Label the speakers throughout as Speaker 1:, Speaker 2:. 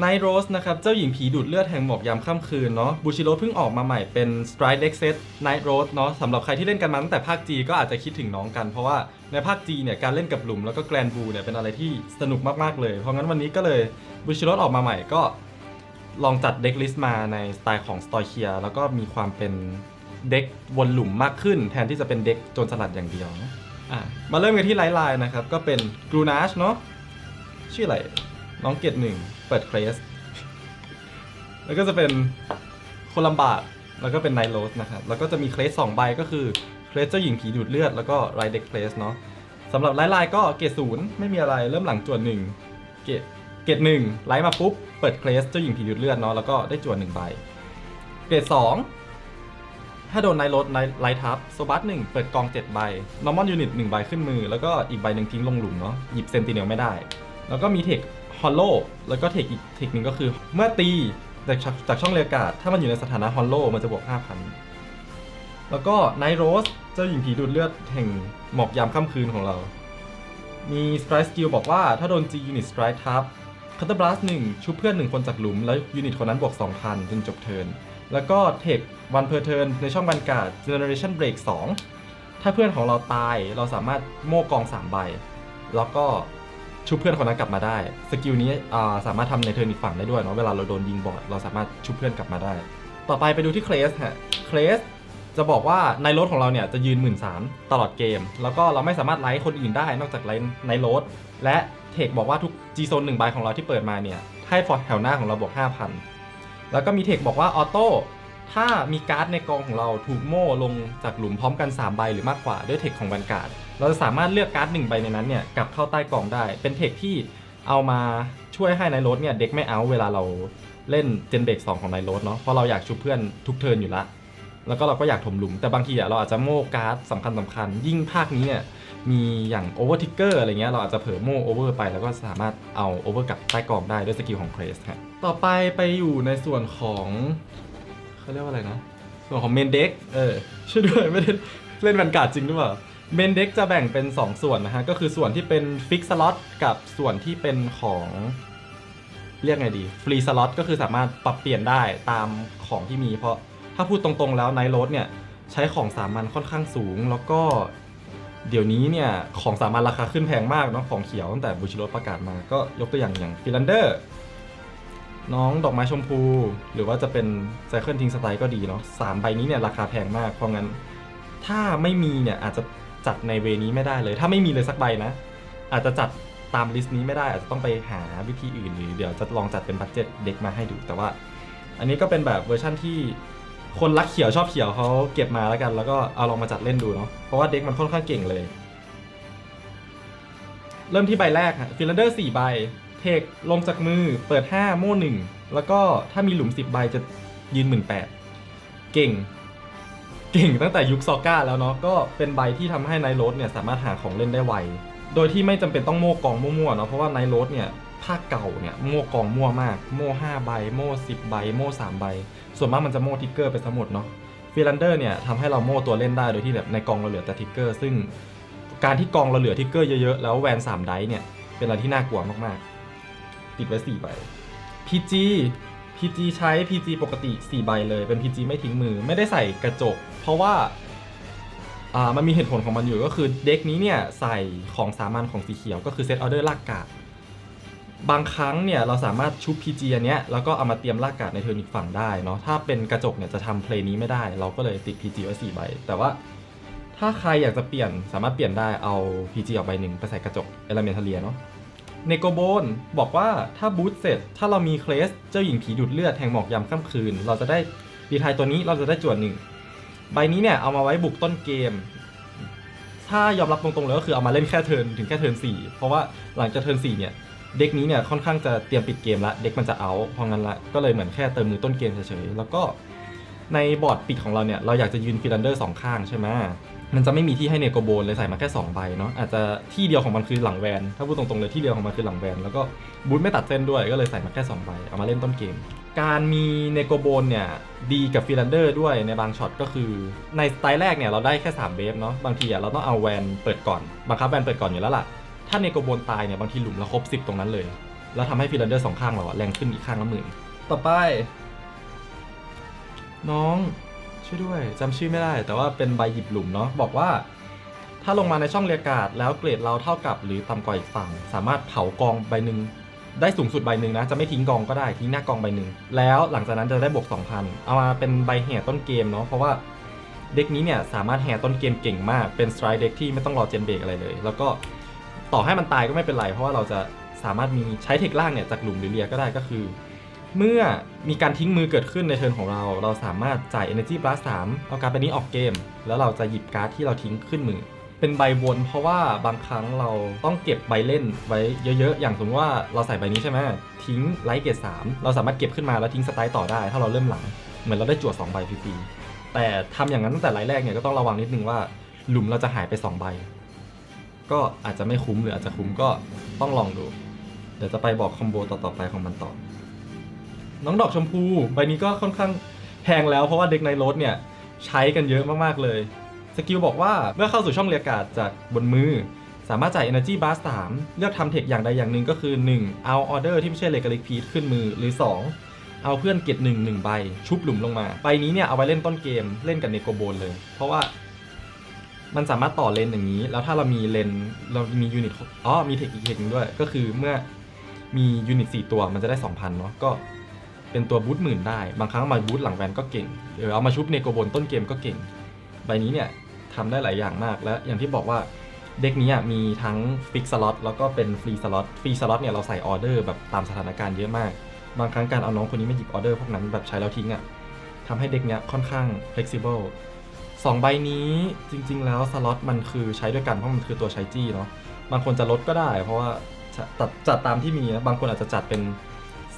Speaker 1: ไนโรสนะครับ เจ้าหญิงผีดูดเลือดแห่งหมอกยามค่ำคืนเนาะบูชิโร่เพิ่งออกมาใหม่เป็น Stride Deck Set Night Rose เนาะสำหรับใครที่เล่นกันมาตั้งแต่ภาค G ก็อาจจะคิดถึงน้องกัน เพราะว่าในภาค G เนี่ยการเล่นกับหลุมแล้วก็แกรนบูเนี่ยเป็นอะไรที่สนุกมากๆเลย เพราะงั้นวันนี้ก็เลยบูชิโร่ออกมาใหม่ก็ลองจัดเด็กลิสต์มาในสไตล์ของสตอยเคียแล้วก็มีความเป็นเด็กวนหลุมมากขึ้น แทนที่จะเป็นเด็กโจรสลัดอย่างเดียวนะอะมาเริ่มกันที่ไลท์ไลน์นะครับก็เป็นกรูนาชเนาะชื่ออะไรน้องเกดหนึ่ง เปิดเครส แล้วก็จะเป็นโคลัมบาดแล้วก็เป็นไนโรสนะครับแล้วก็จะมีเคลสสองใบก็คือเคลสเจ้าหญิงผีดูดเลือดแล้วก็ไรเด็กเคลสเนาะสำหรับไลท์ไลน์ก็เกรดศูนย์ไม่มีอะไรเริ่มหลังจวนหนึ่งเกรดเกรดหนึ่งไลท์มาปุ๊บเปิดเคลสเจ้าหญิงผีดูดเลือดเนาะแล้วก็ได้จวนหนึ่งใบเกรดสองถ้าโดนไนโรสไนไลท์ทับโซบัสหนึ่งเปิดกองเจ็ดใบนอร์มอนยูนิตหนึ่งใบขึ้นมือ แล้วก็อีกใบหนึ่งทิ้งลงหลุมเนาะหยิบเซนติเนลไม่ได้ แล้วก็มีเทค ฮอลโลแล้วก็เทคอีกเทคหนึ่งก็คือ เมื่อตีจากช่องจากช่องเรียกาศ ถ้ามันอยู่ในสถานะฮอลโลมันจะบวก 5,000 แล้วก็ไนโรสเจ้าหญิงผีดูดเลือดแห่งหมอกยามค่ำคืนของเรา มีสไตร์สกิลบอกว่าถ้าโดน G Unit Strike ทับคัตเตอร์บลัสหนึ่งชุบเพื่อนหนึ่งคนจากหลุม แล้วยูนิตคนนั้นบวก 2,000 จนจบเทิร์นแล้วก็เทควันเพอร์เทิร์นในช่องบันการ์ด Generation Break 2 ถ้าเพื่อนของเราตายเราสามารถโม่กอง 3 ใบ แล้วก็ ชุบเพื่อนคนนั้นกลับมาได้ สกิลนี้สามารถทำในเทิร์นอีกฝั่งได้ด้วยเนาะ เวลาเราโดนยิงบอดเราสามารถชุบเพื่อนกลับมาได้ ต่อไปไปดูที่เคลสฮะ เคลสจะบอกว่าในรถของเราเนี่ยจะยืน1 3ื่นสารตลอดเกม แล้วก็เราไม่สามารถไลท์คนอื่นได้นอกจากไลท์ในรถ และเทคบอกว่าทุก G โซนหนึ่งใบของเราที่เปิดมาเนี่ยให้ฟอร์ดแถวหน้าของเราบวก5,000 แล้วก็มีเทคบอกว่าออโต้ ถ้ามีการ์ดในกองของเราถูกโม่ลงจากหลุมพร้อมกัน 3 ใบหรือมากกว่าด้วยเทคของแวนการ์ด เราจะสามารถเลือกการ์ดหนึ่งใบในนั้นเนี่ยกลับเข้าใต้กองได้ เป็นเทคที่เอามาช่วยให้ในรถเนี่ยเด็กไม่เอาเวลาเราเล่นเจนเบรกสองของในรถเนาะ เพราะเราอยากชุบเพื่อนทุกเทิร์นอยู่ละ แล้วก็เราก็อยากถมหลุม แต่บางทีอะเราอาจจะโม่การ์ดสำคัญสำคัญ ยิ่งภาคนี้เนี่ยมีอย่างโอเวอร์ทิกเกอร์อะไรเงี้ยเราอาจจะเผลอโม่โอเวอร์ไปแล้วก็สามารถเอาโอเวอร์กลับใต้กองได้ด้วยสกิลของเครสครับต่อไปไปอยู่ในส่วนของ เขาเรียกว่าอะไรนะ ส่วนของเมนเด็กเออช่วยด้วยไม่ได้เล่นแวนการ์ดจริงหรือเปล่าเมนเด็กจะแบ่งเป็น 2 ส่วนนะฮะ ก็คือส่วนที่เป็นฟิกสล็อตกับส่วนที่เป็นของเรียกไงดีฟรีสล็อตก็คือสามารถปรับเปลี่ยนได้ตามของที่มีเพราะถ้าพูดตรงๆแล้วไนโรดเนี่ย ใช้ของสามัญค่อนข้างสูง แล้วก็เดี๋ยวนี้เนี่ย ของสามัญราคาขึ้นแพงมากเนาะของเขียวตั้งแต่บูชิโรประกาศมาก็ยกตัวอย่างอย่างฟิลันเดอร์ น้องดอกไม้ชมพู หรือว่าจะเป็นไซเคิลทิงสไตล์ก็ดีเนาะสามใบนี้เนี่ยราคาแพงมาก เพราะงั้นถ้าไม่มีเนี่ยอาจจะจัดในเวนี้ไม่ได้เลย ถ้าไม่มีเลยสักใบนะ อาจจะจัดตามลิสต์นี้ไม่ได้อาจจะต้องไปหาวิธีอื่นหรือเดี๋ยวจะลองจัดเป็นบัตเจ็ตเด็กมาให้ดู แต่ว่า อันนี้ก็เป็นแบบเวอร์ชั่นที่คนรักเขียวชอบเขียวเขาเก็บมาแล้วกัน แล้วก็เอาลองมาจัดเล่นดูเนาะเพราะว่าเด็กมันค่อนข้างเก่งเลย เริ่มที่ใบแรกฮะฟิลเดอร์สี่ใบ เทคลงจากมือเปิด 5 โม่หนึ่งแล้วก็ถ้ามีหลุม 10 ใบจะยืนหมื่นแปดเก่ง เก่งตั้งแต่ยุคซอก้าแล้วเนาะก็เป็นใบที่ทำให้ไนโรดเนี่ยสามารถหาของเล่นได้ไว โดยที่ไม่จำเป็นต้องโม่กองมั่วๆเนาะเพราะว่าไนโรดเนี่ยภาคเก่าเนี่ยโม่กองมั่วมาก โม่5ใบ โม่10 ใบ โม่3ใบ ส่วนมากมันจะโม่ทิกเกอร์ไปทั้งหมดเนาะฟิลันเดอร์เนี่ยทำให้เราโม่ตัวเล่นได้โดยที่แบบในกองเราเหลือแต่ทิกเกอร์ซึ่งการที่กองเราเหลือทิกเกอร์เยอะๆแล้วแวน3ไดเนี่ยเป็นอะไรที่น่ากลัวมากๆ ติดไว้4ใบ PG PG ใช้ PG ปกติ 4 ใบเลย เป็น PG ไม่ทิ้งมือ ไม่ได้ใส่กระจก เพราะว่า อ่า มันมีเหตุผลของมันอยู่ก็คือเด็กนี้เนี่ย ใส่ของสามัญของสีเขียว ก็คือเซตออเดอร์ลากกาดบางครั้งเนี่ยเราสามารถชุบ PG อันเนี้ยแล้วก็เอามาเตรียมลากกาดในเทิร์นอีกฝั่งได้เนาะ ถ้าเป็นกระจกเนี่ยจะทำเพลย์นี้ไม่ได้ เราก็เลยติด PG ไว้4ใบ แต่ว่าถ้าใครอยากจะเปลี่ยนสามารถเปลี่ยนได้เอา PG ออกใบหนึ่งไปใส่กระจกเอลเมนทเลียเนาะ เนโกโบนบอกว่าถ้าบูทเสร็จ ถ้าเรามีเคลส เจ้าหญิงผีดูดเลือดแห่งหมอกยามค่ำคืน เราจะได้ดีไทายตัวนี้เราจะได้จวดหนึ่งใบนี้เนี่ยเอามาไว้บุกต้นเกม ถ้ายอมรับตรงๆเลยก็คือเอามาเล่นแค่เทิร์นถึงแค่เทิร์นสี่เพราะว่าหลังจากเทิร์นสี่เนี่ยเด็กนี้เนี่ยค่อนข้างจะเตรียมปิดเกมละเด็กมันจะเอาเพราะงั้นละก็เลยเหมือนแค่เติมมือต้นเกมเฉยๆแล้วก็ในบอร์ดปิดของเราเนี่ยเราอยากจะยืนฟิลันเดอร์สองข้างใช่ไหม มันจะไม่มีที่ให้เนโกโบนเลยใส่มาแค่2ใบเนาะอาจจะที่เดียวของมันคือหลังแวน ถ้าพูดตรงๆเลยที่เดียวของมันคือหลังแวน แล้วก็บูทไม่ตัดเส้นด้วยก็เลยใส่มาแค่2ใบเอามาเล่นต้นเกม การมีเนโกโบนเนี่ยดีกับฟิลันเดอร์ด้วยในบางช็อตก็คือในสไตล์แรกเนี่ยเราได้แค่3เวฟเนาะบางทีเราต้องเอาแวนเปิดก่อนบังคับแวนเปิดก่อนอยู่แล้วล่ะถ้าเนโกโบนตายเนี่ยบางทีหลุมเราครบ 10 ตรงนั้นเลยแล้วทำให้ฟิลันเดอร์สองข้างเราแรงขึ้นอีกข้างละหมื่นต่อไป น้อง ช่วยด้วยจำชื่อไม่ได้ แต่ว่าเป็นใบหยิบหลุมเนาะบอกว่า ถ้าลงมาในช่องเรียกการ์ดแล้วเกรดเราเท่ากับหรือต่ำกว่าอีกฝั่ง สามารถเผากองใบหนึ่งได้สูงสุดใบหนึ่งนะ จะไม่ทิ้งกองก็ได้ทิ้งหน้ากองใบหนึ่งแล้วหลังจากนั้นจะได้บวก2,000 เอามาเป็นใบแห่ต้นเกมเนาะเพราะว่าเด็กนี้เนี่ยสามารถแห่ต้นเกมเก่งมากเป็นสไตร์เด็กที่ไม่ต้องรอเจนเบรกอะไรเลย แล้วก็ต่อให้มันตายก็ไม่เป็นไรเพราะว่าเราจะสามารถมีใช้เทคล่างเนี่ยจากหลุมหรือเรียก็ได้ก็คือ เมื่อมีการทิ้งมือเกิดขึ้นในเทิร์นของเรา เราสามารถจ่าย Energy Blast 3เอาการ์ดใบนี้ออกเกม แล้วเราจะหยิบการ์ดที่เราทิ้งขึ้นมือ เป็นใบวนเพราะว่าบางครั้งเราต้องเก็บใบเล่นไว้เยอะๆ อย่างสมมติว่าเราใส่ใบนี้ใช่ไหมทิ้งไลท์เกตสามเราสามารถเก็บขึ้นมาแล้วทิ้งสไตล์ต่อได้ ถ้าเราเริ่มหลัง เหมือนเราได้จั่วสองใบฟรีๆแต่ทำอย่างนั้นตั้งแต่ไลท์แรกเนี่ยก็ต้องระวังนิดนึงว่าหลุมเราจะหายไปสองใบ ก็อาจจะไม่คุ้มหรืออาจจะคุ้มก็ต้องลองดู เดี๋ยวจะไปบอกคอมโบต่อๆไปของมันต่อ น้องดอกชมพูใบนี้ก็ค่อนข้างแพงแล้วเพราะว่าเด็กในรถเนี่ยใช้กันเยอะมากๆเลยสกิลบอกว่าเมื่อเข้าสู่ช่องเรียกการ์ดจากบนมือ สามารถจ่าย Energy Bar 3 เลือกทำเทคอย่างใดอย่างหนึ่งก็คือ 1. เอาออเดอร์ที่ไม่ใช่เลกาลิกพีทขึ้นมือหรือ 2. เอาเพื่อนเกตหนึ่งหนึ่งใบ ชุบหลุมลงมา ใบนี้เนี่ยเอาไว้เล่นต้นเกมเล่นกับเนโกโบนเลย เพราะว่ามันสามารถต่อเลนอย่างนี้ แล้วถ้าเรามีเลนเรามียูนิตอ๋อมีเทคอีกเทคหนึงด้วย ก็คือเมื่อมียูนิต4ตัวมันจะได้ 2,000เนาะก็ เป็นตัวบูทหมื่นได้ บางครั้งมาบูทหลังแวนก็เก่งหรือเอามาชุบเนโกบนต้นเกมก็เก่ง ใบนี้เนี่ยทำได้หลายอย่างมาก และอย่างที่บอกว่าเด็กนี้มีทั้งฟิกสล็อตแล้วก็เป็นฟรีสล็อต ฟรีสล็อตเนี่ยเราใส่ออเดอร์แบบตามสถานการณ์เยอะมาก บางครั้งการเอาน้องคนนี้มาหยิบออเดอร์พวกนั้นแบบใช้แล้วทิ้งอะ่ะทำให้เด็กเนี้ยค่อนข้าง flexible สองใบนี้จริง ๆ แล้วสล็อตมันคือใช้ด้วยกันเพราะมันคือตัวใช้จี้เนาะ บางคนจะลดก็ได้ เพราะว่าจะจัดจัดตามที่มีนะ บางคนอาจจะจัดเป็น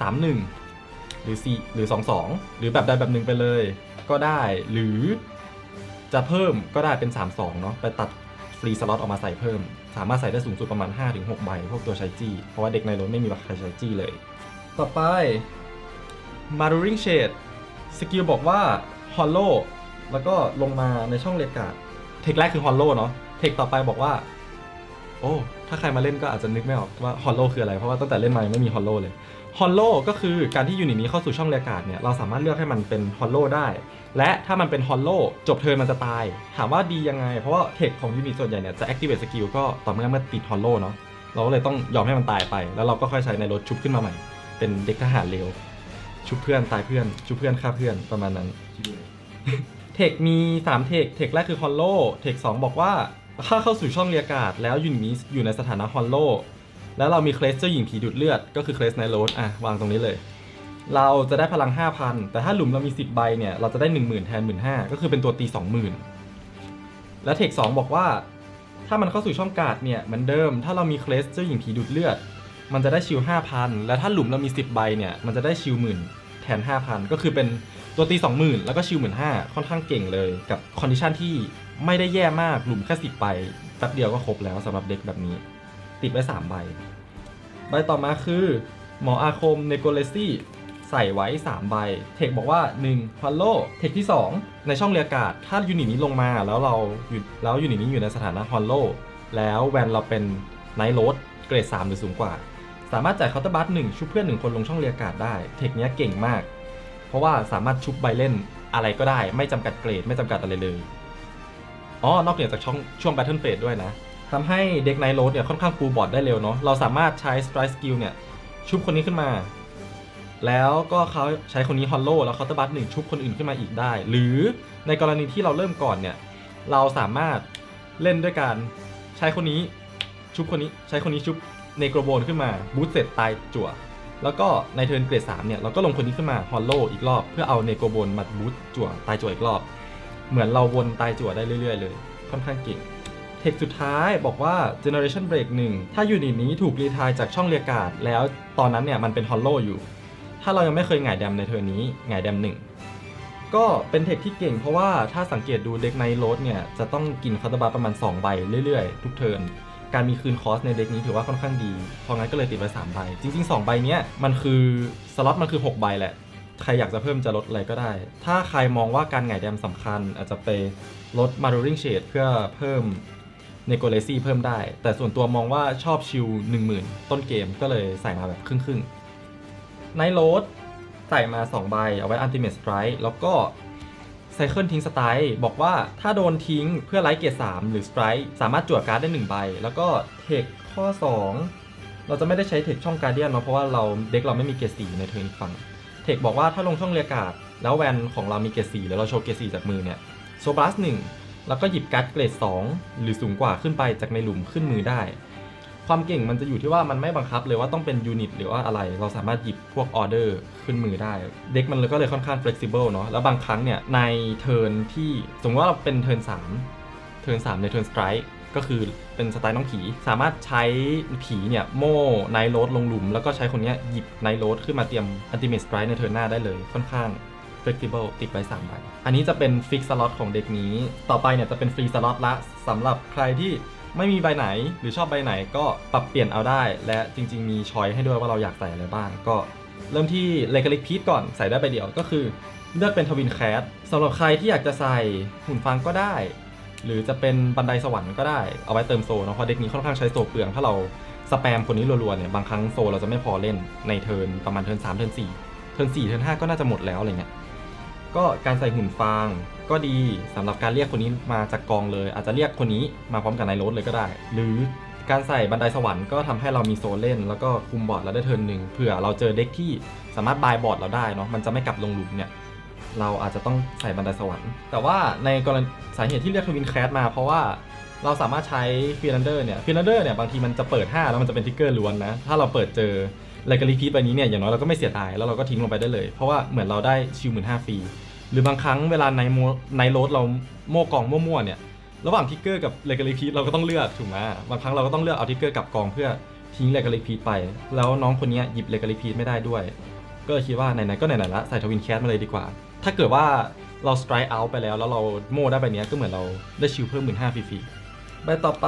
Speaker 1: 3-1 หรือ4หรือ 2-2 หรือแบบใดแบบหนึ่งไปเลย ก็ได้หรือจะเพิ่มก็ได้เป็น 3-2เนาะไปตัดฟรีสล็อตออกมาใส่เพิ่ม สามารถใส่ได้สูงสุดประมาณ 5-6 ใบ พวกตัวใช้จี้ เพราะว่าเด็กในรถไม่มีใครใช้จี้เลย ต่อไป m a r u r i n g Shade สกิลบอกว่า Hollow แล้วก็ลงมาในช่องเรียกาเทคแรกคือ Hollow เนาะเทคต่อไปบอกว่า โอ้ ถ้าใครมาเล่นก็อาจจะนึกไม่ออกว่า Hollow คืออะไร เพราะว่าตั้งแต่เล่นมาไม่มี Hollow เลย Hollow ก็คือการที่ยูนิตนี้เข้าสู่ช่องเรียกการ์ดเนี่ยเราสามารถเลือกให้มันเป็น Hollow ได้ และถ้ามันเป็น Hollow จบเทิร์นมันจะตาย ถามว่าดียังไง เพราะว่าเทคของยูนิตส่วนใหญ่เนี่ยจะ activate skill ก็ต่อเมื่อเมื่อติด Hollow เนาะเราก็เลยต้องยอมให้มันตายไป แล้วเราก็ค่อยใช้ในรถชุบขึ้นมาใหม่ เป็นเด็กทหารเร็วชุบเพื่อนตายเพื่อนชุบเพื่อนฆ่าเพื่อนประมาณนั้นเทคมี 3 เทคเทคแรกคือฮอลโลเทค2บอกว่าถ้าเข้าสู่ช่องเรียกการ์ดแล้วยูนิตนี้อยู่ในสถานะฮอลโล แล้วเรามีเคลสเจ้าหญิงผีดูดเลือด ก็คือเคลสในโรดอะวางตรงนี้เลย เราจะได้พลัง 5,000 แต่ถ้าหลุมเรามี 10 ใบเนี่ยเราจะได้ 10,000 แทน 15,000 ก็คือเป็นตัวตี 20,000 และเทค2บอกว่า ถ้ามันเข้าสู่ช่องการ์ดเนี่ยเหมือนเดิม ถ้าเรามีเคลสเจ้าหญิงผีดูดเลือด มันจะได้ชิล5,000 และถ้าหลุมเรามี 10 ใบเนี่ยมันจะได้ชิลหมื่นแทน 5,000 ก็คือเป็นตัวตี 20,000 แล้วก็ชิลหมื่นห้าค่อนข้างเก่งเลยกับคอนดิชันที่ไม่ได้แย่มากหลุมแค่10ใบแป๊บเดียวก็ครบแล้วสำหรับเด็กแบบนี้ ติดไว้3ใบ ใบต่อมาคือหมออาคมเนโกเลซี่ใส่ไว้ 3 ใบ เทคบอกว่า 1พัลโลเทคที่ 2 ในช่องเรียกการ์ดถ้ายูนิตนี้ลงมาแล้วเราอยู่แล้วยูนิตนี้อยู่ในสถานะฮอลโลแล้วแวนเราเป็นไนท์โรดเกรด 3 หรือสูงกว่า สามารถจ่ายเคาน์เตอร์บัตหนึ่งชุบเพื่อนหนึ่งคนลงช่องเรียกการ์ดได้ เทคเนี้ยเก่งมาก เพราะว่าสามารถชุบใบเล่นอะไรก็ได้ ไม่จำกัดเกรด ไม่จำกัดอะไรเลยอ๋อนอกเหนือจากช่องช่วง Battle Phase ด้วยนะ ทำให้เด็กไนโรดเนี่ยค่อนข้างปูบอร์ดได้เร็วเนาะเราสามารถใช้ Strike Skill เนี่ยชุบคนนี้ขึ้นมา แล้วก็เขาใช้คนนี้ฮอลโลแล้วเคาน์เตอร์บัตหนึ่งชุบคนอื่นขึ้นมาอีกได้ หรือในกรณีที่เราเริ่มก่อนเนี่ยเราสามารถเล่นด้วยการใช้คนนี้ชุบคนนี้ใช้คนนี้ชุบเนโกรโบนขึ้นมาบูสเสร็จตายจั่ว แล้วก็ในเทิร์นเกรด3เนี่ยเราก็ลงคนนี้ขึ้นมาฮอลโลอีกรอบเพื่อเอาเนโกโบนมาบูสต์จั่วตายจั่วอีกรอบ เหมือนเราวนตายจั่วได้เรื่อย ๆ เลย ค่อนข้างเก่ง เทคสุดท้ายบอกว่า Generation Break 1 ถ้ายูนิตนี้ถูกรีทายจากช่องเรียกการ์ดแล้วตอนนั้นเนี่ยมันเป็นฮอลโลอยู่ ถ้าเรายังไม่เคยหงายแดมในเทิร์นี้หงายแดมหนึ่งก็เป็นเทคที่เก่งเพราะว่าถ้าสังเกตดูเด็กในโรดเนี่ย จะต้องกินคาร์ตบาประมาณ 2 ใบเรื่อยๆ ทุกเทิร์นการมีคืนคอสในเด็กนี้ถือว่าค่อนข้างดี เพราะงั้นก็เลยติดไว้3ใบ จริง ๆ 2 ใบเนี้ยมันคือสล็อตมันคือ 6 ใบแหละ ใครอยากจะเพิ่มจะลดอะไรก็ได้ ถ้าใครมองว่าการหงายแดมสำคัญอาจจะไปลด m a r u r i n g Shade เพื่อเพิ่ม เนโกเลซี่เพิ่มได้ แต่ส่วนตัวมองว่าชอบชิล10,000 ต้นเกมก็เลยใส่มาแบบครึ่งๆไนโรดใส่มา 2 ใบ เอาไว้อันติเม t สไตร์แล้วก็ไซเคิลทิ้งสไตร์บอกว่าถ้าโดนทิ้งเพื่อไลท์เกียร์3หรือสไตร์สามารถจั่วการ์ดได้ 1 ใบ แล้วก็เทคข้อ 2 เราจะไม่ได้ใช้เทคช่องการเดียนเนาะเพราะว่าเราเด็กเราไม่มีเกียร์4ในเทิร์นฝั่งเทคบอกว่าถ้าลงช่องเรียกการ์ดแล้วแวนของเรามีเกรด4หรือเราโชว์เกรด4จากมือเนี่ยโซบัสหนึ่ง แล้วก็หยิบการ์ดเกรด 2 หรือสูงกว่าขึ้นไปจากในหลุมขึ้นมือได้ ความเก่งมันจะอยู่ที่ว่ามันไม่บังคับเลยว่าต้องเป็นยูนิตหรือว่าอะไร เราสามารถหยิบพวกออเดอร์ขึ้นมือได้ เด็กมันเลยก็เลยค่อนข้าง flexible เนาะ แล้วบางครั้งเนี่ยในเทิร์นที่สมมติว่าเราเป็นเทิร์น3เทิร์น3ในเทิร์นสไตร์ก็คือเป็นสไตล์น้องผี สามารถใช้ผีเนี่ยโม่ไนโรดลงหลุม แล้วก็ใช้คนเนี้ยหยิบไนโรดขึ้นมาเตรียมอันติเม t สไตร์ในเทิร์นหน้าได้เลยค่อนข้าง flexible ติดไว้3ใบอันนี้จะเป็นฟิกสล็อตของเด็กนี้ ต่อไปเนี่ยจะเป็นฟรีสล็อตละสำหรับใครที่ไม่มีใบไหนหรือชอบใบไหนก็ปรับเปลี่ยนเอาได้ และจริง ๆ มีช้อยให้ด้วยว่าเราอยากใส่อะไรบ้าง ก็เริ่มที่เลกาลิกพีทก่อนใส่ได้ใบเดียวก็คือเลือกเป็นทวินแคสสำหรับใครที่อยากจะใส่หุ่นฟังก็ได้ หรือจะเป็นบันไดสวรรค์ก็ได้ เอาไว้เติมโซเนาะเพราะเด็กนี้ค่อนข้างใช้โซเปลือง ถ้าเราสแปมคนนี้รัวๆเนี่ยบางครั้งโซเราจะไม่พอเล่นในเทิร์นประมาณเทิร์น3เทิร์น4เทิร์น4เทิร์น5ก็น่าจะหมดแล้วอะไรเงี้ย ก็การใส่หุ่นฟางก็ดีสำหรับการเรียกคนนี้มาจากกองเลย อาจจะเรียกคนนี้มาพร้อมกับนายโรสเลยก็ได้ หรือการใส่บันไดสวรรค์ก็ทำให้เรามีโซเล่น แล้วก็คุมบอร์ดเราได้เทิร์นหนึ่งเผื่อเราเจอเด็กที่สามารถบายบอร์ดเราได้เนาะมันจะไม่กลับลงหลุมเนี่ยเราอาจจะต้องใส่บันไดสวรรค์ แต่ว่าในกรณีสาเหตุที่เรียกทวินแคสมาเพราะว่าเราสามารถใช้ฟิลันเดอร์เนี่ยฟิลันเดอร์เนี่ยบางทีมันจะเปิด 5 แล้วมันจะเป็นทิกเกอร์ล้วนนะ ถ้าเราเปิดเจอ เลกาลีพีทใบนี้เนี่ยอย่างน้อยเราก็ไม่เสียดายแล้วเราก็ทิ้งลงไปได้เลย เพราะว่าเหมือนเราได้ชิลหมื่นห้าฟรีหรือบางครั้งเวลาในโมในโรดเราโม่กองมั่วๆเนี่ยระหว่างทิกเกอร์กับเลกาลีพีทเราก็ต้องเลือกถูกไหมบางครั้งเราก็ต้องเลือกเอาทิกเกอร์กลับกองเพื่อทิ้งเลกาลีพีทไป แล้วน้องคนนี้หยิบเลกาลีพีทไม่ได้ด้วย ก็เลยคิดว่าไหนๆก็ไหนๆละใส่ทวินแคสมาเลยดีกว่า ถ้าเกิดว่าเราสไตร์เอาไปแล้วแล้วเราโม่ได้ใบเนี้ยก็เหมือนเราได้ชิลเพิ่มหมื่นห้าฟรีๆใบต่อไป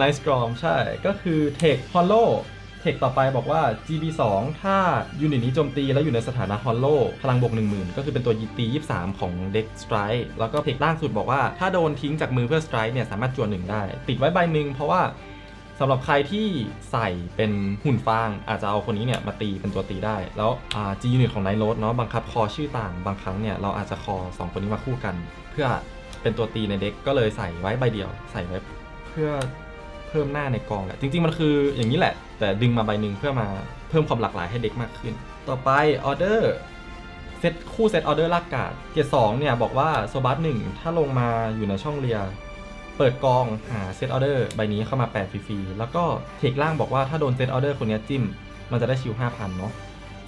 Speaker 1: Nice Storm ใช่ก็คือ Tech Hollow เทคต่อไปบอกว่า GB2 ถ้ายูนิตนี้โจมตีแล้วอยู่ในสถานะ Hollow พลังบวก10,000 ก็คือเป็นตัวยีตี 23 ของเด็ก Strike แล้วก็เทคล่างสุดบอกว่า ถ้าโดนทิ้งจากมือเพื่อ Strike เนี่ยสามารถจวนหนึ่งได้ ติดไว้ใบหนึ่งเพราะว่าสำหรับใครที่ใส่เป็นหุ่นฟาง อาจจะเอาคนนี้เนี่ยมาตีเป็นตัวตีได้ แล้วอ่า G unit ของไนโรสเนาะบังคับคอชื่อต่างบางครั้งเนี่ยเราอาจจะคอ 2 คนนี้มาคู่กัน เพื่อเป็นตัวตีในเด็กก็เลยใส่ไว้ใบเดียว ใส่ไว้เพื่อ เพิ่มหน้าในกองแหละจริงๆมันคืออย่างนี้แหละ แต่ดึงมาใบหนึ่งเพื่อมาเพิ่มความหลากหลายให้เด็กมากขึ้น ต่อไปออเดอร์เซตคู่เซตออเดอร์ลากกาดเกียร์สองเนี่ยบอกว่าโซบัสหนึ่งถ้าลงมาอยู่ในช่องเรีย เปิดกองหาเซตออเดอร์ใบนี้เข้ามา8ฟรีๆแล้วก็เทคล่างบอกว่าถ้าโดนเซตออเดอร์คนนี้จิ้ม มันจะได้ชิว5,000เนาะ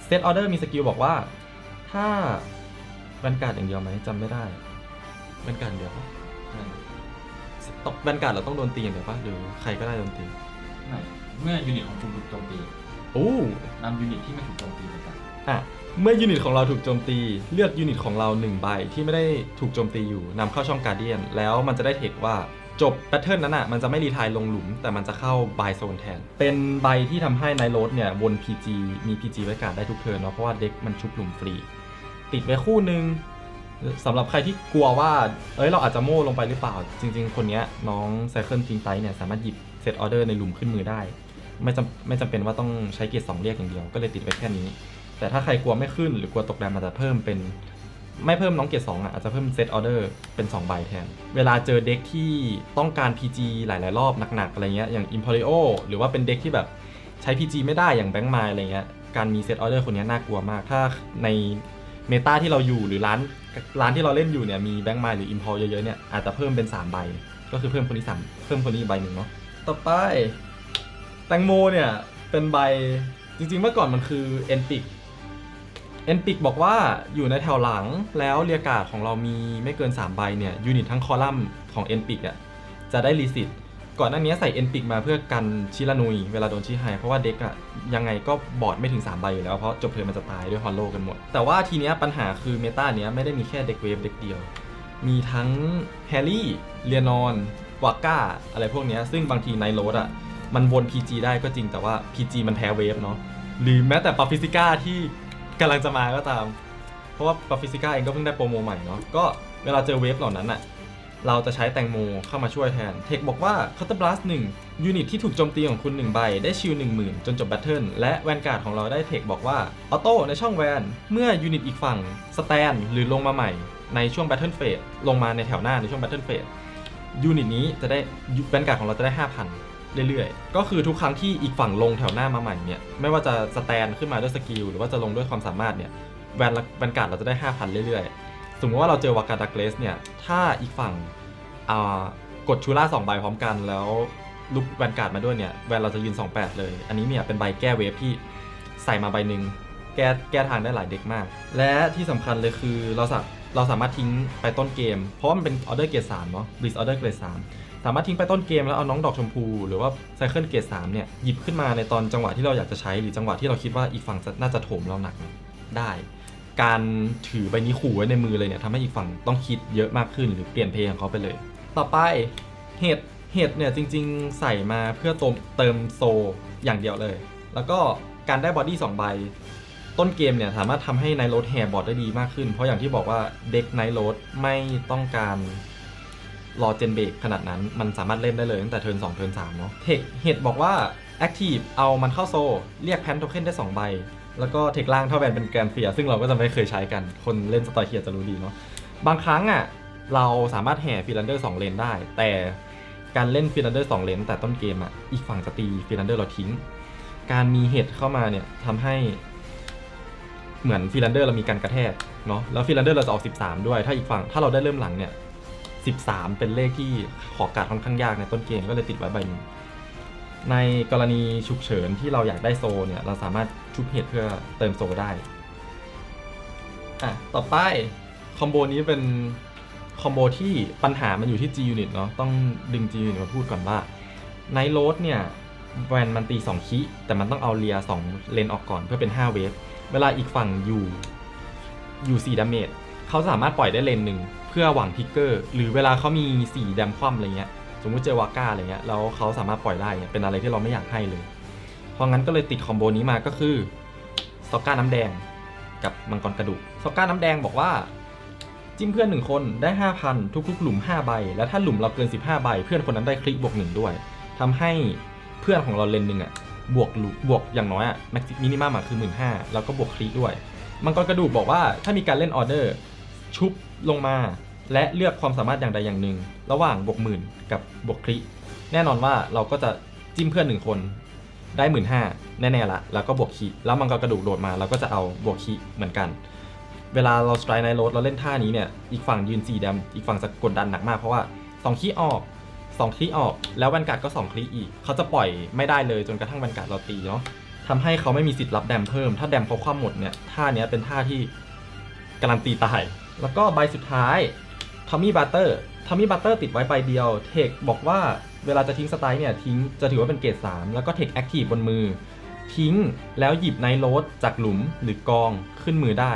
Speaker 1: เซตออเดอร์มีสกิลบอกว่า ถ้าแวนกาดอย่างเดียวไหมจำไม่ได้แวนกาดเดียวใช่ ตกแวนการ์ดเราต้องโดนตีอย่างเดียวปะหรือใครก็ได้โดนตี
Speaker 2: ไม่เมื่อยูนิตของคุณถูกโจมตี
Speaker 1: โอ้
Speaker 2: นำยูนิตที่ไม่ถูกโจมตีไปกัน
Speaker 1: อะเมื่อยูนิตของเราถูกโจมตี เลือกยูนิตของเรา1ใบที่ไม่ได้ถูกโจมตีอยู่นำเข้าช่องการเดียน แล้วมันจะได้เทคว่าจบแพทเทิร์นนั้นอะมันจะไม่รีไทายลงหลุม แต่มันจะเข้าบายโซนแทน เป็นใบที่ทำให้ไนโรสเนี่ยวน PG มี PG ไว้การดได้ทุกเทิร์นเนาะเพราะว่าเด็กมันชุบหลุมฟรี ติดไว้คู่หนึ่ง สำหรับใครที่กลัวว่า เอ้ยเราอาจจะโม่ลงไปหรือเปล่า จริง ๆ คนนี้น้องไซเคิลทิงไตเนี่ยสามารถหยิบเซตออเดอร์ในหลุมขึ้นมือได้ ไม่จำไม่จำเป็นว่าต้องใช้เกียร์สองเรียกอย่างเดียว ก็เลยติดไว้แค่นี้ แต่ถ้าใครกลัวไม่ขึ้นหรือกลัวตกแดมอาจจะเพิ่มเป็น ไม่เพิ่มน้องเกียร์สองอะอาจจะเพิ่มเซตออเดอร์เป็น2ใบแทน เวลาเจอเด็กที่ต้องการ PG หลาย ๆ รอบหนักๆอะไรเงี้ยอย่าง i m p o r i o หรือว่าเป็นเด็กที่แบบใช้ PG ไม่ได้อย่างแบงค์ไมล์อะไรเงี้ยการมีเซตออเดอร์คนนี้น่ากลัวมาก ถ้าในเมตาที่เราอยู่หรือร้าน ร้านที่เราเล่นอยู่เนี่ยมีแบงค์ไมล์หรือ i m p o r เยอะๆเนี่ยอาจจะเพิ่มเป็น3ใบก็คือเพิ่มคนนี้สามเพิ่มคนนี้ใบหนึ่งเนาะต่อไปแตงโมเนี่ยเป็นใบจริงๆเมื่อก่อนมันคือเอนปิกเอ็นปิกบอกว่าอยู่ในแถวหลังแล้วเรียกาดของเรามีไม่เกิน 3 ใบเนี่ยยูนิตทั้งคอลัมน์ของเอ็นปิกอะจะได้รีสิต ก่อนหน้านี้ใส่เอ็นปิกมาเพื่อกันชิลานุย เวลาโดนชี้ไฮเพราะว่าเด็กอะยังไงก็บอร์ดไม่ถึง 3 ใบอยู่แล้ว เพราะจบเทิร์นมันจะตายด้วยฮอลโลกันหมด แต่ว่าทีเนี้ยปัญหาคือเมตาเนี้ยไม่ได้มีแค่เด็กเวฟเด็กเดียว มีทั้งแฮร์รี่เลียนอนวาก้าอะไรพวกเนี้ยซึ่งบางทีในโรดอะมันวน PG ได้ก็จริงแต่ว่า PG มันแพ้เวฟเนาะหรือแม้แต่ปาฟิสิก้าที่กำลังจะมาก็ตาม เพราะว่าปาฟิสิก้าเองก็เพิ่งได้โปรโมใหม่เนาะก็เวลาเจอเวฟเหล่านั้นอะ เราจะใช้แตงโมเข้ามาช่วยแทน เทคบอกว่า Counter Blast 1ยูนิตที่ถูกโจมตีของคุณ 1 ใบ ได้ชิล10,000 จนจบแบทเทิลและแวนการ์ดของเราได้เทคบอกว่า ออโต้ในช่องแวน เมื่อยูนิตอีกฝั่ง สแตนหรือลงมาใหม่ ในช่วงแบทเทิลเฟสลงมาในแถวหน้าในช่วงแบทเทิลเฟสยูนิตนี้จะได้แวนการ์ดของเราจะได้ 5,000 เรื่อยๆ ก็คือทุกครั้งที่อีกฝั่งลงแถวหน้ามาใหม่เนี่ยไม่ว่าจะสแตนขึ้นมาด้วยสกิลหรือว่าจะลงด้วยความสามารถเนี่ยแวนแวนการ์ดเราจะได้ 5,000 เรื่อยๆ สมมติว่าเราเจอวากาดาเกรสเนี่ย ถ้าอีกฝั่งกดชูล่าสองใบพร้อมกันแล้วลุกแวนการ์ดมาด้วยเนี่ยแวนเราจะยืน 28 เลย อันนี้เนี่ยเป็นใบแก้เวฟที่ใส่มาใบหนึ่งแก้แก้ทางได้หลายเด็กมาก และที่สำคัญเลยคือเราสาเราสามารถทิ้งไปต้นเกม เพราะมันเป็นออเดอร์เกรดสามเนาะบริสออเดอร์เกรดสามสามารถทิ้งไปต้นเกมแล้วเอาน้องดอกชมพู หรือว่าไซเคิลเกรดสามเนี่ยหยิบขึ้นมาในตอนจังหวะที่เราอยากจะใช้หรือจังหวะที่เราคิดว่าอีกฝั่งน่าจะโถมเราหนักได้ การถือใบนี้ขู่ไว้ในมือเลยเนี่ยทำให้อีกฝั่งต้องคิดเยอะมากขึ้นหรือเปลี่ยนเพลงของเขาไปเลย ต่อไปเห็ดเห็ดเนี่ยจริงๆ ใส่มาเพื่อเติมโซอย่างเดียวเลย แล้วก็การได้บอดี้2ใบ ต้นเกมเนี่ยสามารถทำให้ไนโรดแฮร์บอดได้ดีมากขึ้น เพราะอย่างที่บอกว่าเด็กไนโรดไม่ต้องการรอเจนเบรกขนาดนั้นมันสามารถเล่นได้เลยตั้งแต่เทิร์น2เทิร์น3เนาะเทคเห็ดบอกว่า Active เอามันเข้าโซ เรียกแพนโทเค็นได้ 2 ใบ แล้วก็เทคล่างเท่าแวนเป็นแกรนเฟีย ซึ่งเราก็จะไม่เคยใช้กันคนเล่นสไตอร์เคียจะรู้ดีเนาะบางครั้งอะเราสามารถแห่ฟิลันเดอร์2เลนได้ แต่การเล่นฟิลันเดอร์2เลนแต่ต้นเกมอะอีกฝั่งจะตีฟิลันเดอร์เราทิ้ง การมีเห็ดเข้ามาเนี่ยทำให้เหมือนฟิลันเดอร์เรามีการกระแทกเนาะแล้วฟิลันเดอร์เราจะออก 13 ด้วย ถ้าอีกฝั่งถ้าเราได้เริ่มหลังเนี่ย13 เป็นเลขที่ขอการค่อนข้างยากในต้นเกมก็เลยติดไว้ใบหนึง ในกรณีฉุกเฉินที่เราอยากได้โซเนี่ยเราสามารถชุบเห็ดเพื่อเติมโซได้อะต่อไปคอมโบนี้เป็นคอมโบที่ปัญหามันอยู่ที่ G Unit เนาะต้องดึง G Unit มาพูดก่อนว่าไนโรดเนี่ยแวนมันตี 2 คิ แต่มันต้องเอาเลีย 2 เลนออกก่อนเพื่อเป็น 5 เวฟ เวลาอีกฝั่งอยู่อยู่4ดาเมจเขาสามารถปล่อยได้เลนหนึ่งเพื่อหวังทิกเกอร์ หรือเวลาเขามี 4 แดมคว่ำอะไรเงี้ย สมมติเจอวาก้าอะไรเงี้ยแล้วเขาสามารถปล่อยได้เนี่ยเป็นอะไรที่เราไม่อยากให้เลย เพราะงั้นก็เลยติดคอมโบนี้มาก็คือซอกก้าน้ำแดงกับมังกรกระดูกซอกก้าน้ำแดงบอกว่า จิ้มเพื่อนหนึ่งคนได้ 5,000 ทุกๆ หลุม 5 ใบ แล้วถ้าหลุมเราเกิน 15 ใบ เพื่อนคนนั้นได้คลิกบวกหนึ่งด้วยทำให้เพื่อนของเราเลนหนึ่งอะบวกหลุบวกอย่างน้อยอะแม็กมินิมัมอะคือ15,000แล้วก็บวกคลิกด้วย มังกรกระดูกบอกว่าถ้ามีการเล่นออเดอร์ ชุบลงมา และเลือกความสามารถอย่างใดอย่างหนึ่ง ระหว่างบวกหมื่นกับบวกคลิแน่นอนว่าเราก็จะจิ้มเพื่อนหนึ่งคน ได้หมื่นห้าแน่ๆละแล้วก็บวกคีแล้วมังกรกระดูกโดดมาเราก็จะเอาบวกคีเหมือนกัน เวลาเราสไตร์ในรดเราเล่นท่านี้เนี่ยอีกฝั่งยืน4แดมอีกฝั่งจะกดดันหนักมากเพราะว่า2คีออก2คีย์ออกแล้วแวนการ์ดก็ 2 คลีอีก เขาจะปล่อยไม่ได้เลยจนกระทั่งแวนการ์ดเราตีเนาะทำให้เขาไม่มีสิทธิ์รับแดมเพิ่ม ถ้าแดมเขาคว่ำหมดเนี่ยท่าเนี้ยเป็นท่าที่การันตีตาย แล้วก็ใบสุดท้าย ทอมมี่บัตเตอร์ทอมมี่บัตเตอร์ติดไว้ใบเดียว เทคบอกว่าเวลาจะทิ้งสไตล์เนี่ยทิ้งจะถือว่าเป็นเกรด3 แล้วก็เทคแอคทีฟบนมือ ทิ้งแล้วหยิบไนโรดจากหลุมหรือกองขึ้นมือได้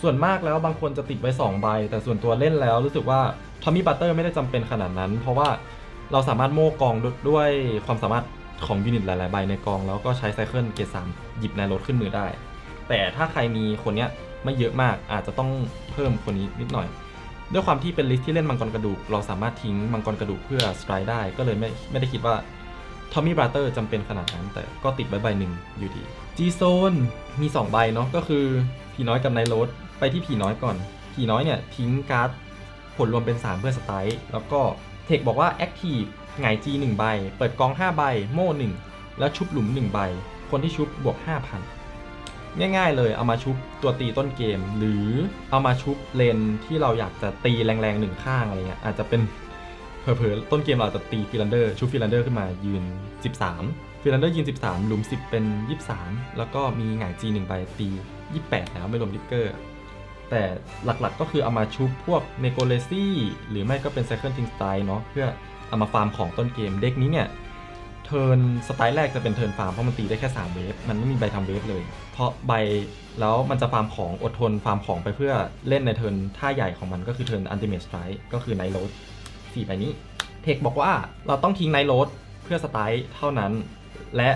Speaker 1: ส่วนมากแล้วบางคนจะติดไว้2ใบ แต่ส่วนตัวเล่นแล้วรู้สึกว่าทอมมี่บัตเตอร์ไม่ได้จำเป็นขนาดนั้น เพราะว่าเราสามารถโม่กองด้วยด้วยความสามารถของยูนิตหลาย ๆ ใบในกอง แล้วก็ใช้ไซเคิลเกรดสามหยิบในรถขึ้นมือได้ แต่ถ้าใครมีคนเนี้ยไม่เยอะมากอาจจะต้องเพิ่มคนนี้นิดหน่อย ด้วยความที่เป็นลิสที่เล่นมังกรกระดูก เราสามารถทิ้งมังกรกระดูกเพื่อสไตร์ได้ ก็เลยไม่ไม่ได้คิดว่าทอมมี่บราเตอร์จำเป็นขนาดนั้น แต่ก็ติดไว้ใบหนึ่งอยู่ดี G Zone มี 2 ใบเนาะก็คือผีน้อยกับไนโรดไปที่ผีน้อยก่อน ผีน้อยเนี่ยทิ้งการ์ดผลรวมเป็น 3 เพื่อสไตร์แล้วก็เทคบอกว่า Active หงาย G 1ใบ เปิดกอง 5 ใบ โม่ 1 แล้วชุบหลุม 1 ใบ คนที่ชุบบวก 5,000 ง่ายๆ เลยเอามาชุบตัวตีต้นเกม หรือเอามาชุบเลนที่เราอยากจะตีแรงๆหนึ่งข้างอะไรเงี้ยอาจจะเป็นเผลอๆต้นเกมเราจะตีฟิลันเดอร์ชุบฟิลันเดอร์ขึ้นมายืน 13ฟิลันเดอร์ยืน 13 หลุม 10 เป็น 23 แล้วก็มีหงาย G 1ใบตี 28 แล้วไม่รวมดิกเกอร์ แต่หลักๆก็คือเอามาชุบพวกเนโกเลซี่หรือไม่ก็เป็นไซเคิลทิงสไตล์เนาะเพื่อเอามาฟาร์มของต้นเกมเด็กนี้เนี่ย เทิร์นสไตล์แรกจะเป็นเทิร์นฟาร์มเพราะมันตีได้แค่ 3 เวฟมันไม่มีใบทำเวฟเลย เพราะใบแล้วมันจะฟาร์มของอดทนฟาร์มของไปเพื่อเล่นในเทิร์นท่าใหญ่ของมันก็คือเทิร์นอันติเม e สไตร์ก็คือไนโรดสี่ใบนี้เทคบอกว่าเราต้องทิ้งไนโรดเพื่อสไตล์เท่านั้น และ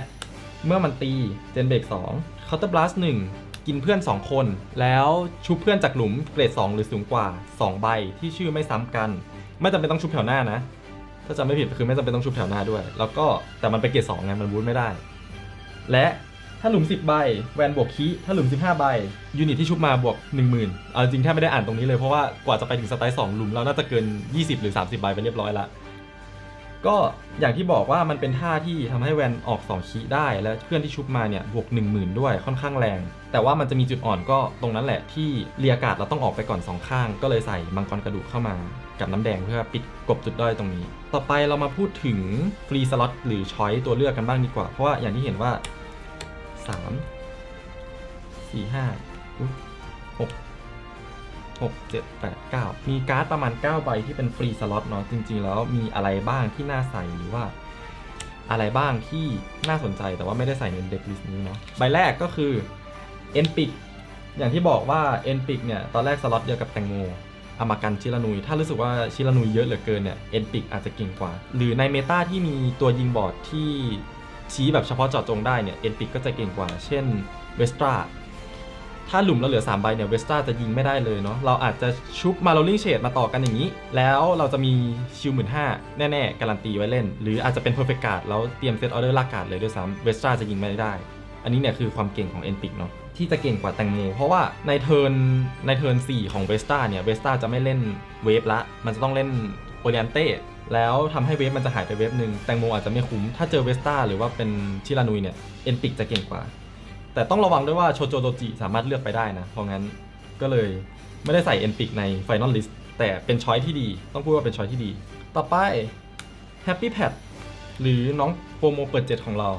Speaker 1: เมื่อมันตีเจนเบรก2 Counter Blast 1กินเพื่อน 2 คน แล้วชุบเพื่อนจากหลุมเกรด 2 หรือสูงกว่า 2 ใบที่ชื่อไม่ซ้ำกัน ไม่จำเป็นต้องชุบแถวหน้านะ ถ้าจำไม่ผิดคือไม่จำเป็นต้องชุบแถวหน้าด้วย แล้วก็แต่มันไปเกรดสองไงมันบูทไม่ได้ และถ้าหลุม 10 ใบ แวนบวกคีถ้าหลุม 15 ใบ ยูนิตที่ชุบมาบวก 10,000 เอาจริงแทบไม่ได้อ่านตรงนี้เลย เพราะว่ากว่าจะไปถึงสไตล์2หลุมเราน่าจะเกิน 20 หรือ 30 ใบไปเรียบร้อยละ ก็อย่างที่บอกว่ามันเป็นท่าที่ทำให้แวนออก2คีได้ และเพื่อนที่ชุบมาเนี่ยบวก10,000 ด้วยค่อนข้างแรง แต่ว่ามันจะมีจุดอ่อนก็ตรงนั้นแหละที่เรียกาศเราต้องออกไปก่อน 2 ข้าง ก็เลยใส่มังกรกระดูกเข้ามากับน้ำแดงเพื่อปิดกบจุดด้อยตรงนี้ ต่อไปเรามาพูดถึงฟรีสล็อตหรือช้อยตัวเลือกกันบ้างดีกว่า เพราะว่าอย่างที่เห็นว่า 3 4 5 6 7 8 9 มีการ์ดประมาณ 9 ใบที่เป็นฟรีสล็อตเนาะจริง ๆ แล้วมีอะไรบ้างที่น่าใส่หรือว่า อะไรบ้างที่น่าสนใจแต่ว่าไม่ได้ใส่ในเด็กลิสต์นี้เนาะใบแรกก็คือ n p i c อย่างที่บอกว่า n p i c เนี่ยตอนแรกสล็อตเดียวกับแตงโมอามากันชิลานุย ถ้ารู้สึกว่าชิลานุยเยอะเหลือเกินเนี่ยเอ็นปิกอาจจะเก่งกว่า หรือในเมตาที่มีตัวยิงบอร์ดที่ชี้แบบเฉพาะเจาะจงได้เนี่ยเอ็นปิกก็จะเก่งกว่า เช่นเวสตรา ถ้าหลุมเราเหลือ3ใบเนี่ยเวสต้าจะยิงไม่ได้เลยเนาะเราอาจจะชุบมาโรลลิงเชดมาต่อกันอย่างนี้ แล้วเราจะมีชิลหมื่นห้าแน่ๆ การันตีไว้เล่น หรืออาจจะเป็นเพอร์เฟกการ์ดแล้วเตรียมเซตออเดอร์ลากการ์ดเลยด้วยซ้ำเวสต้าจะยิงไม่ได้ อันนี้เนี่ยคือความเก่งของเอนปิกเนาะที่จะเก่งกว่าแตงโมเพราะว่าในเทิร์นในเทิร์น4ของเวสต้าเนี่ยเวสต้าจะไม่เล่นเวฟละ มันจะต้องเล่นโอเลียนเต้แล้วทำให้เวฟมันจะหายไปเวฟหนึ่งแตงโมอาจจะไม่คุ้มถ้าเจอเวสต้าหรือว่าเป็นชิรานุยเนี่ยเอนปิกจะเก่งกว่า แต่ต้องระวังด้วยว่าโชโจโดจิสามารถเลือกไปได้นะ เพราะงั้นก็เลยไม่ได้ใส่เอ็นปิกใน Final List แต่เป็นช้อยที่ดี ต้องพูดว่าเป็นช้อยที่ดี ต่อไป Happy Pad หรือน้องโปรโมเปิดเจ็ดของเรา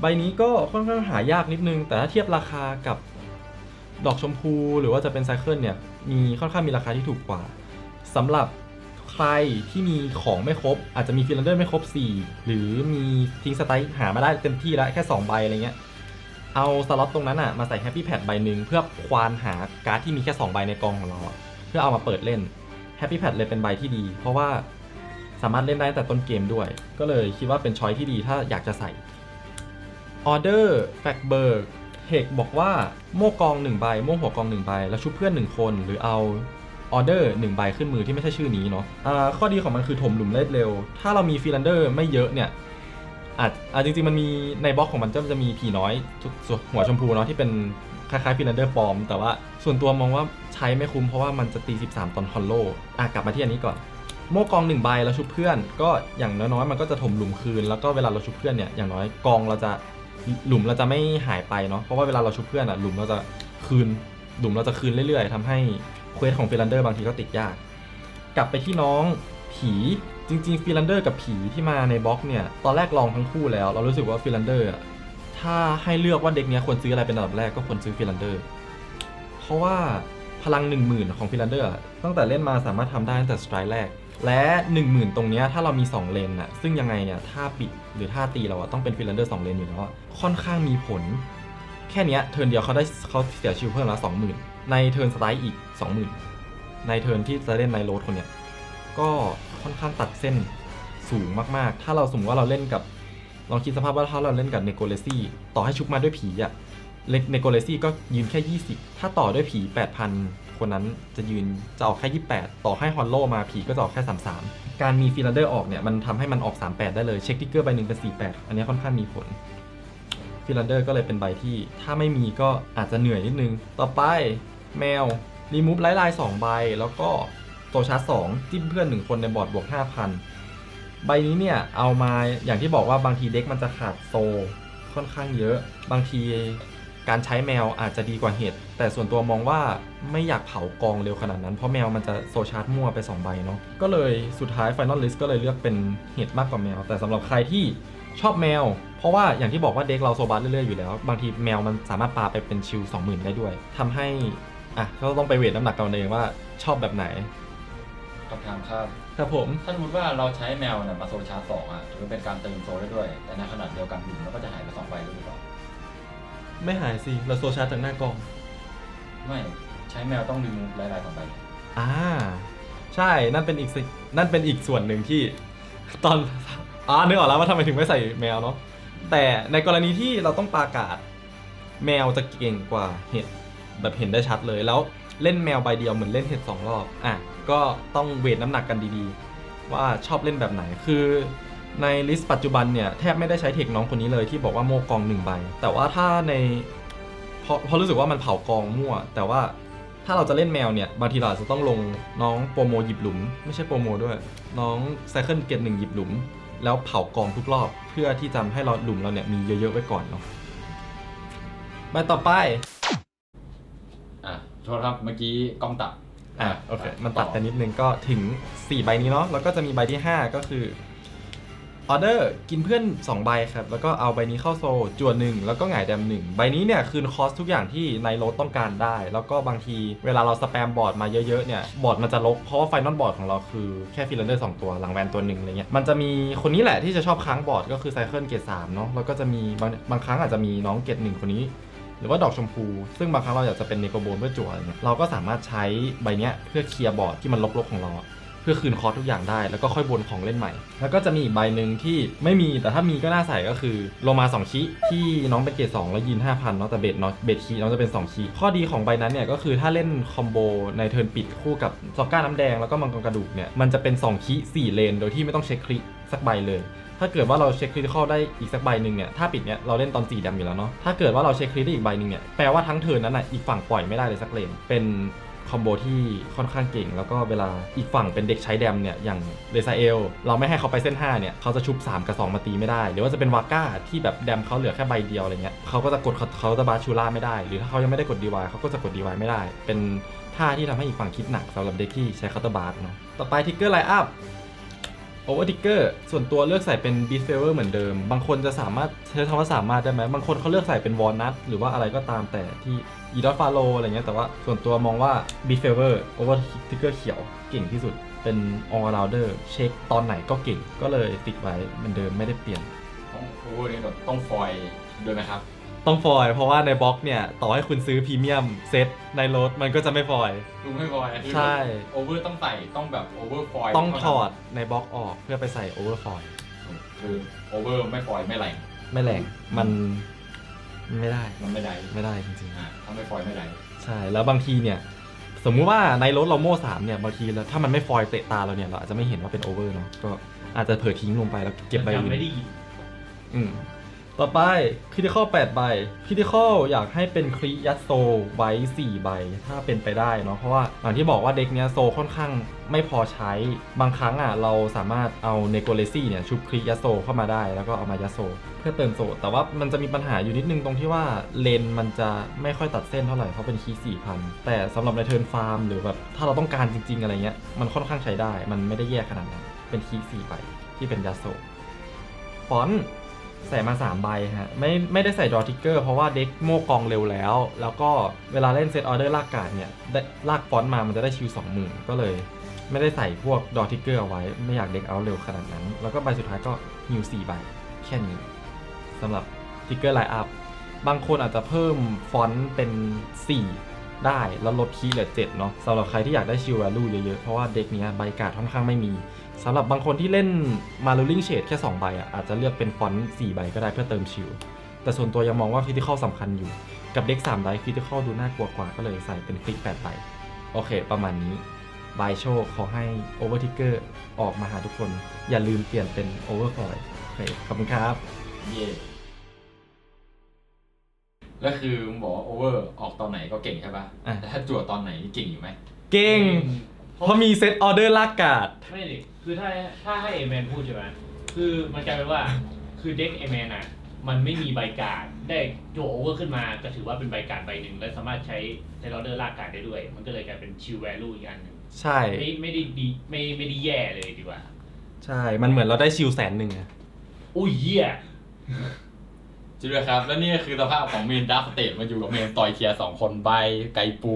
Speaker 1: ใบนี้ก็ค่อนข้างหายากนิดนึง แต่ถ้าเทียบราคากับดอกชมพู หรือว่าจะเป็นไซเคิลเนี่ย มีค่อนข้างมีราคาที่ถูกกว่าสำหรับใครที่มีของไม่ครบ อาจจะมีฟิลเลนเดอร์ไม่ครบ 4 หรือมีทิ้งสไตล์หามาได้เต็มที่แล้วแค่ 2 ใบอะไรเงี้ย เอาสล็อตตรงนั้นอะมาใส่แฮปปี้แพดใบหนึ่งเพื่อควานหาการ์ดที่มีแค่ 2 ใบในกองของเราอะเพื่อเอามาเปิดเล่นแฮปปี้แพดเลยเป็นใบที่ดี เพราะว่าสามารถเล่นได้ตั้งแต่ต้นเกมด้วย ก็เลยคิดว่าเป็นช้อยที่ดีถ้าอยากจะใส่ออเดอร์แฟกเบิร์กเฮกบอกว่าโม่กอง1ใบโม่หัวกอง1ใบแล้วชุบเพื่อน 1 คน หรือเอาออเดอร์1ใบขึ้นมือที่ไม่ใช่ชื่อนี้เนาะอ่าข้อดีของมันคือถมหลุมเล่นเร็ว ถ้าเรามีฟิลันเดอร์ไม่เยอะเนี่ย อาจอาจจริงๆมันมีในบล็อกของมันก็จะมีผีน้อยทุกส่วนหัวชมพูเนาะที่เป็นคล้ายๆฟิลันเดอร์ปอม แต่ว่าส่วนตัวมองว่าใช้ไม่คุ้มเพราะว่ามันจะตี 13 ตอนฮอลโลอะกลับมาที่อันนี้ก่อน โม่กองหนึ่งใบแล้วชุบเพื่อน ก็อย่างน้อยๆมันก็จะถมหลุมคืน แล้วก็เวลาเราชุบเพื่อนเนี่ยอย่างน้อยกองเราจะหลุมเราจะไม่หายไปเนาะเพราะว่าเวลาเราชุบเพื่อนอะหลุมเราจะคืนหลุมเราจะคืนเรื่อยๆทำให้เควสของฟิลันเดอร์บางทีก็ติดยาก กลับไปที่น้องผี จริงๆฟิลันเดอร์กับผีที่มาในบล็อกเนี่ย ตอนแรกลองทั้งคู่แล้ว เรารู้สึกว่าฟิลันเดอร์ถ้าให้เลือกว่าเด็กเนี้ยควรซื้ออะไรเป็นอันดับแรกก็ควรซื้อฟิลันเดอร์เพราะว่าพลัง 1 0,000 ของฟิลันเดอร์ตั้งแต่เล่นมาสามารถทำได้ตั้งแต่สไตร์แรก และ 10,000 ตรงเนี้ยถ้าเรามี 2 เลนน่ะซึ่งยังไงเนี่ยถ้าปิดหรือถ้าตีเราอะต้องเป็นฟิลันเดอร์2เลนอยู่แล้วค่อนข้างมีผล แค่เนี้ยเทิร์นเดียวเขาได้เขาเสียชิวเพิ่มละ20,000 ในเทิร์นสไตร์อีก 20,000 ในเทิร์นที่จะเล่นในโรดคนเนี้ยก็ ค่อนข้างตัดเส้นสูงมากๆ ถ้าเราสมมติว่าเราเล่นกับลองคิดสภาพว่าถ้าเราเล่นกับเนโกเลซี่ต่อให้ชุบมาด้วยผีอะเนโกเลซี่ก็ยืนแค่ 20 ถ้าต่อด้วยผี 8,000 คนนั้นจะยืนจะออกแค่ 28 ต่อให้ฮอลโลมาผีก็จะออกแค่ 33 การมีฟิลเดอร์ออกเนี่ยมันทำให้มันออก 38 ได้เลยเช็คทิกเกอร์ใบหนึ่งเป็น 48 อันนี้ค่อนข้างมีผลฟิลเดอร์ก็เลยเป็นใบที่ถ้าไม่มีก็อาจจะเหนื่อยนิดนึง ต่อไปแมวรีมูฟไลท์ไลน์2ใบแล้วก็ โซชาร์จ2จิ้มเพื่อน1คนในบอร์ดบวก5,000ใบนี้เนี่ยเอามาอย่างที่บอกว่าบางทีเด็กมันจะขาดโซค่อนข้างเยอะ บางทีการใช้แมวอาจจะดีกว่าเห็ดแต่ส่วนตัวมองว่าไม่อยากเผากองเร็วขนาดนั้น เพราะแมวมันจะโซชาร์จมั่วไป 2 ใบเนาะก็เลยสุดท้าย Final List ก็เลยเลือกเป็นเห็ดมากกว่าแมว แต่สำหรับใครที่ชอบแมว เพราะว่าอย่างที่บอกว่าเด็กเราโซบัสเรื่อยๆอยู่แล้ว บางทีแมวมันสามารถปาไปเป็นชิล20,000 ได้ด้วยทำให้อะก็ต้องไปเวทน้ำหนักกันเองว่าชอบแบบไหน
Speaker 2: คำถามครับ
Speaker 1: ครับผม
Speaker 2: ถ้าสมมติว่าเราใช้แมวเนี่ยมาโซชาร์จสองอะถือว่าเป็นการเติมโซได้ด้วย แต่ในขนาดเดียวกันหลุมเราก็จะหายไปสองใบด้วยหรือเปล่า
Speaker 1: ไม่หายสิ เราโซชาร์จจากหน้ากอง
Speaker 2: ไม่ใช้แมวต้องรีมูฟลายๆสองใบ
Speaker 1: อ่า ใช่ นั่นเป็นอีกสินั่นเป็นอีกส่วนหนึ่งที่ ตอนอ่านึกออกแล้วว่าทำไมถึงไม่ใส่แมวเนาะ แต่ในกรณีที่เราต้องปรากาศ แมวจะเก่งกว่าเห็ดแบบเห็นได้ชัดเลย แล้วเล่นแมวใบเดียวเหมือนเล่นเห็ดสองรอบ อะ ก็ต้องเวทน้ำหนักกันดีๆ ว่าชอบเล่นแบบไหนคือในลิสต์ปัจจุบันเนี่ยแทบไม่ได้ใช้เทคน้องคนนี้เลยที่บอกว่าโมกองหนึ่งใบ แต่ว่าถ้าในเพราะเพราะรู้สึกว่ามันเผากองมั่ว แต่ว่าถ้าเราจะเล่นแมวเนี่ยบางทีเราอาจจะต้องลงน้องโปรโมหยิบหลุม ไม่ใช่โปรโมด้วย น้องไซเคิลเกตหนึ่งหยิบหลุม แล้วเผากองทุกรอบเพื่อที่จะให้เราหลุมเราเนี่ยมีเยอะๆไว้ก่อนเนาะใบต่อไป
Speaker 2: อะโทษครับเมื่อกี้กล้องตัด
Speaker 1: อะโอเค มันตัดกันนิดนึงก็ถึง 4 ใบนี้เนาะ แล้วก็จะมีใบที่ 5 ก็คือออเดอร์กินเพื่อน 2 ใบครับ แล้วก็เอาใบนี้เข้าโซลจวนหนึ่งแล้วก็หงายแดมหนึ่งใบนี้เนี่ยคืนคอสทุกอย่างที่ในโรถต้องการได้ แล้วก็บางทีเวลาเราสแปมบอร์ดมาเยอะๆเนี่ยบอร์ดมันจะลกเพราะว่าไฟนอลบอร์ดของเราคือแค่ฟิลเลนเดอร์สองตัวหลังแวนตัวหนึ่งอะไรเงี้ยมันจะมีคนนี้แหละที่จะชอบค้างบอร์ดก็คือไซเคิลเกตสามเนาะแล้วก็จะมีบางบางครั้งอาจจะมีน้องเกตหนึ่งคนนี้ หรือว่าดอกชมพู ซึ่งบางครั้งเราอยากจะเป็นเนโกโบนเพื่อจั่วอะไรเงี้ยเราก็สามารถใช้ใบเนี้ยเพื่อเคลียร์บอร์ดที่มันลกๆของเราอเพื่อคืนคอร์สทุกอย่างได้ แล้วก็ค่อยบนของเล่นใหม่ แล้วก็จะมีอีกใบหนึ่งที่ไม่มีแต่ถ้ามีก็น่าใส่ก็คือโลมา2คีที่น้องเป็นเกรด2แล้วยิน 5,000เนาะแต่เบสเนาะเบสคีน้องจะเป็น2คีข้อดีของใบนั้นเนี่ยก็คือถ้าเล่นคอมโบในเทิร์นปิดคู่กับซอกก้าน้ำแดงแล้วก็มังกรกระดูกเนี่ยมันจะเป็น2คี4เลน โดยที่ไม่ต้องเช็คคลิสักใบเลย ถ้าเกิดว่าเราเช็คคริติคอลได้อีกสักใบหนึ่งเนี่ยถ้าปิดเนี่ยเราเล่นตอน4ดำอยู่แล้วเนาะถ้าเกิดว่าเราเช็คคริได้อีกใบหนึ่งเนี่ยแปลว่าทั้งเทิร์นนั้นน่ะอีกฝั่งปล่อยไม่ได้เลยสักเลนเป็นคอมโบที่ค่อนข้างเก่ง แล้วก็เวลาอีกฝั่งเป็นเด็กใช้แดมเนี่ยอย่างเดซาเอลเราไม่ให้เขาไปเส้น 5 เนี่ยเขาจะชุบ 3 กับ 2 มาตีไม่ได้ หรือว่าจะเป็นวาก้าที่แบบแดมเขาเหลือแค่ใบเดียวอะไรเงี้ยเขาก็จะกดเขาจะบาชูล่าไม่ได้ หรือถ้าเขายังไม่ได้กดดีวายเขาก็จะกดดีวายไม่ได้ เป็นท่าที่ทำให้อีกฝั่งคิดหนักสำหรับเด็กที่ใช้คาน์เตอร์บาร์เนาะต่อไปทิกเกอร์ไลอัพ โอเวอร์ทิกเกอร์ส่วนตัวเลือกใส่เป็นบีเฟเวอร์เหมือนเดิม บางคนจะสามารถใช้คำว่าสามารถได้ไหมบางคนเขาเลือกใส่เป็นวอลนัทหรือว่าอะไรก็ตามแต่ที่อีดอฟฟาโลอะไรเงี้ยแต่ว่าส่วนตัวมองว่าบีเฟเวอร์โอเวอร์ทิกเกอร์เขียวเก่งที่สุด เป็นออ r ร u เดอร์เช็คตอนไหนก็เก่งก็เลยติดไว้เหมือนเดิมไม่ได้เปลี่ยน
Speaker 2: ต้องโอ้โหนี่ต้องฟอยล์ด้วยไหมครับ
Speaker 1: ต้องฟอยล์เพราะว่าในบล็อกเนี่ย ต่อให้คุณซื้อพรีเมียมเซตในรถมันก็จะไม่ฟอยล์
Speaker 2: ลุงไม่ฟอยล์คือ
Speaker 1: ใช่
Speaker 2: โอเวอร์ต้องใส่ต้องแบบโอเวอร์ฟอยล์
Speaker 1: ต้องถอดในบล็อกออกเพื่อไปใส่โอเวอร์ฟอยล์
Speaker 2: คือโอเวอร์ไม่ฟอยล์ไม่แรง
Speaker 1: ไม่แรงมันไม่ได้
Speaker 2: มันไม่ได้
Speaker 1: ไม่ได้จริงๆ
Speaker 2: อ่าถ้าไม่ฟอยล์ไม่ได้
Speaker 1: ใช่แล้วบางทีเนี่ย สมมุติว่าในรถเราโม่สามเนี่ยบางทีแล้วถ้ามันไม่ฟอยล์เตะตาเราเนี่ยเราอาจจะไม่เห็นว่าเป็นโอเวอร์เนาะก็อาจจะเผลอทิ้งลงไปแล้วเก็บใบ
Speaker 3: ยัง
Speaker 1: อื่น
Speaker 3: ไม่ได้ยิน
Speaker 1: อืม ต่อไปคริติคอล8ใบคริติคอลอยากให้เป็นคริยัตโซไว้4ใบ ถ้าเป็นไปได้เนาะเพราะว่าอย่างที่บอกว่าเด็กเนี้ยโซค่อนข้างไม่พอใช้บางครั้งอะเราสามารถเอาเนโกเลซี่เนี่ยชุบคริยัตโซเข้ามาได้แล้วก็เอามายัตโซ เพื่อเติมโซ แต่ว่ามันจะมีปัญหาอยู่นิดนึงตรงที่ว่าเลนมันจะไม่ค่อยตัดเส้นเท่าไหร่เพราะเป็นคีย์4,000แต่สำหรับในเทิร์นฟาร์มหรือแบบถ้าเราต้องการจริง ๆ อะไรเงี้ยมันค่อนข้างใช้ได้ มันไม่ได้แย่ขนาดนั้นเป็นคีย์4ใบที่เป็นยัตโซฟอนต์ ใส่มา 3 ใบฮะไม่ไม่ได้ใส่ดรอทิกเกอร์เพราะว่าเด็กโม่กองเร็วแล้ว แล้วก็เวลาเล่นเซตออเดอร์ลากการ์ดเนี่ยได้ลากฟอนต์มามันจะได้ชิว2 0,000ก็เลย ไม่ได้ใส่พวกดรอทิกเกอร์เอาไว้ ไม่อยากเด็กเอาเร็วขนาดนั้น แล้วก็ใบสุดท้ายก็ฮิว4ใบแค่นี้สำหรับทิกเกอร์ไลอัพบางคนอาจจะเพิ่มฟอนต์เป็น 4 ได้แล้วลดคีย์เหลือ7เนาะสำหรับใครที่อยากได้ชิลแวลูเยอะๆ เพราะว่าเด็กเนี้ยใบกาดค่อนข้างไม่มี สำหรับบางคนที่เล่นมาลูลิงเชดแค่ 2 ใบอะอาจจะเลือกเป็นฟอนต์4ใบก็ได้เพื่อเติมชิลแต่ส่วนตัวยังมองว่าคริติคอลสำคัญอยู่ กับเด็ก3ใบคริติคอลดูน่ากลัวกว่าก็เลยใส่เป็นคลิก8ใบโอเค ประมาณนี้บายโชคขอให้โอเวอร์ทิกเกอร์ออกมาหาทุกคน อย่าลืมเปลี่ยนเป็นโอเวอร์ฟอยโอเคขอบคุณครับ
Speaker 2: เย่แล้วคือมึงบอกว่าโอเวอร์ออกตอนไหนก็เก่งใช่ปะ
Speaker 1: อะ
Speaker 2: แต่ถ้าจั่วตอนไหนนี่เก่งอยู่ไหม
Speaker 1: เก่งเพราะมีเซตออเดอร์ลากการ์ด
Speaker 3: ไม่ดิ คือถ้าถ้าให้เอแมนพูดใช่ไหมคือมันกลายเป็นว่าคือเด็กเอแมนอะ มันไม่มีใบการ์ดได้จั่วโอเวอร์ขึ้นมาก็ถือว่าเป็นใบการ์ดใบหนึ่งและสามารถใช้เซลล์เดอร์ลากการ์ดได้ด้วย มันก็เลยกลายเป็นชิลแวลูอีกอันหนึ่ง
Speaker 1: ใช่
Speaker 3: ไม่ไม่ได้ดีไม่ไม่ได้แย่เลยดีกว่า
Speaker 1: ใช่ มันเหมือนเราได้ชิลแสนหนึ่งอะ
Speaker 3: อุ้ยเหี้ย
Speaker 2: จริงด้วยครับ แล้วนี่ก็คือสภาพของเมนดับสเตทมาอยู่กับเมนต่อยเคียร์สองคนใบไกปู